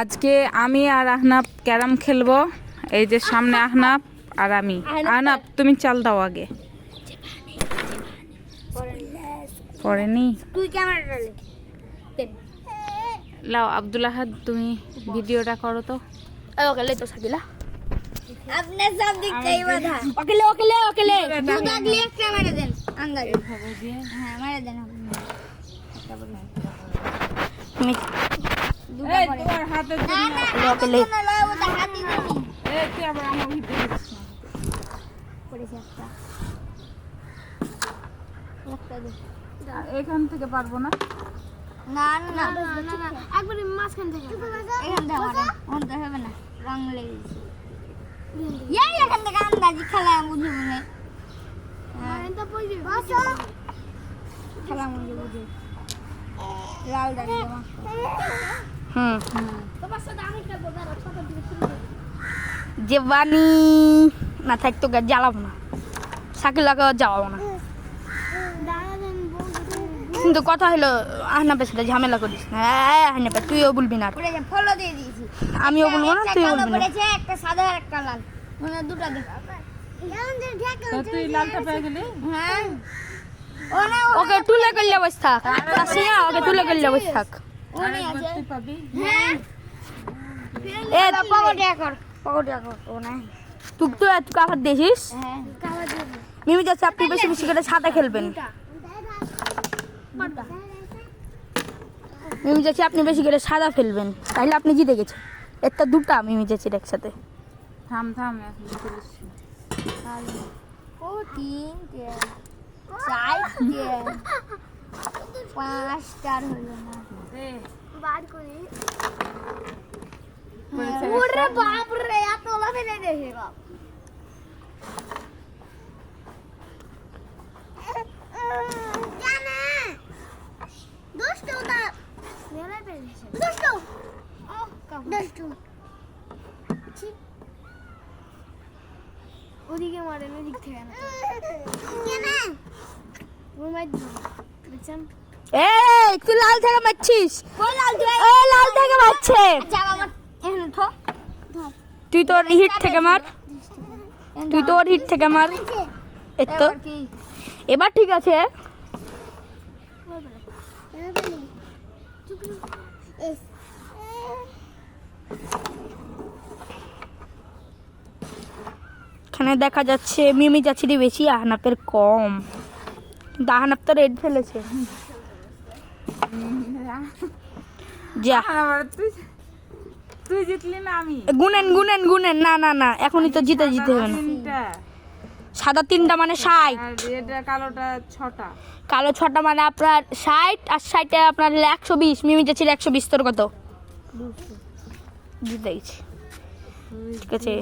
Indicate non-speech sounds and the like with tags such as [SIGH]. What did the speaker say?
আজকে আমি আর আহনাব ক্যারাম খেলব। এই যে সামনে আহনাব আর আমি। আহনাব। তুমি চাল দাও আগে। পড়েনি? লাও আব্দুল আহাদ তুমি ভিডিওটা করো তো। ওকে তো সাকিলা আপনি সব বাধা। আগলে একটা মেরে দেন। আন্দাজে হ্যাঁ মেরে দেন। আমি এখান থেকে পারব না? না না না না একবারে মাঝখান থেকে। এখান থেকে হবে না। রং লেগে এই এখান থেকে আন্দাজি খেলা বুঝে বুঝে। খেলা বুঝে বুঝে। লাল দাঁড়িয়ে [LAUGHS] হুম। যে বানি না থাকতো গা জ্বালাবো না। সাকিলাকে জ্বালাবো না। কিন্তু কথা হলো আহনাবের সাথে ঝামেলা করিস না। হ্যাঁ আহনাবে তুইও বলবি না ফলো দিয়ে দিয়েছি। আমিও বলব না তুইও বলবি না। একটা সাদা আর একটা লাল। মানে দুটো তুই লালটা পেয়ে গেলি? হ্যাঁ। ওকে তুলে করলে বসে থাক ওকে তুলে করলে বসে থাক পাবি? হ্যাঁ? এ পকটিয়া কর পকটিয়া কর ও নাই। তুই তো কাভার দেখিস? হ্যাঁ। মিমি যাচ্ছে আপনি বেশি বেশি করে সাদা খেলবেন। মিমি যাচ্ছে আপনি বেশি করে সাদা ফেলবেন তাহলে আপনি জিতে গেছেন। এর তো দুটা মিমি যাচ্ছির একসাথে। থাম থাম ও তিন চার পাঁচটার হলো না। বার করি ওরে বাপ রে এত লাভে নেই দেখে বাপ জানা দুষ্টু না মেলা পেরেছে দুষ্টু দুষ্টু ওদিকে মারেন ওদিক থেকে না কেন ঘুমাই দিচ্ছেন এই তুই লাল থেকে মারছিস? লাল ও লাল থেকে মারছে। এখানে তুই তোর হিট থেকে মার। তুই তোর হিট থেকে মার। এই তো এবার ঠিক আছে। এখানে দেখা যাচ্ছে মিমি চাচিরই বেশি আহনাপের কম। কিন্তু আহনাপ তো রেড ফেলেছে। যা। তুই জিতলি না আমি। গুনেন গুনেন গুনেন। না না না এখনই তো জিতে জিতে হবে না। সাদা তিনটা মানে ষাট। কালোটা ছটা। কালো ছটা মানে আপনার ষাট আর ষাটে আপনার একশো বিশ। মিমি চাচির একশো বিশ তোর কত? জিতে গেছি। ঠিক আছে।